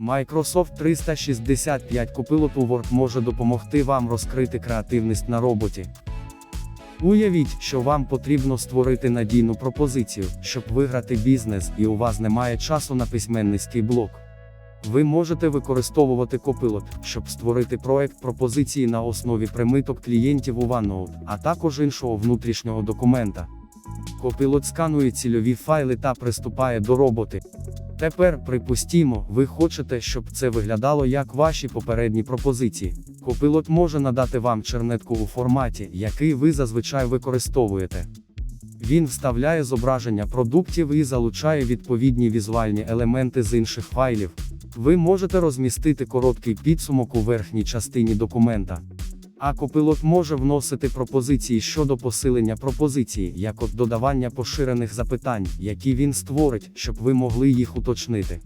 Microsoft 365 Copilot у може допомогти вам розкрити креативність на роботі. Уявіть, що вам потрібно створити надійну пропозицію, щоб виграти бізнес, і у вас немає часу на письменницький блок. Ви можете використовувати Copilot, щоб створити проект пропозиції на основі примиток клієнтів у OneNote, а також іншого внутрішнього документа. Copilot сканує цільові файли та приступає до роботи. Тепер, припустімо, ви хочете, щоб це виглядало як ваші попередні пропозиції. Copilot може надати вам чернетку у форматі, який ви зазвичай використовуєте. Він вставляє зображення продуктів і залучає відповідні візуальні елементи з інших файлів. Ви можете розмістити короткий підсумок у верхній частині документа. А копилот може вносити пропозиції щодо посилення пропозиції, як от додавання поширених запитань, які він створить, щоб ви могли їх уточнити.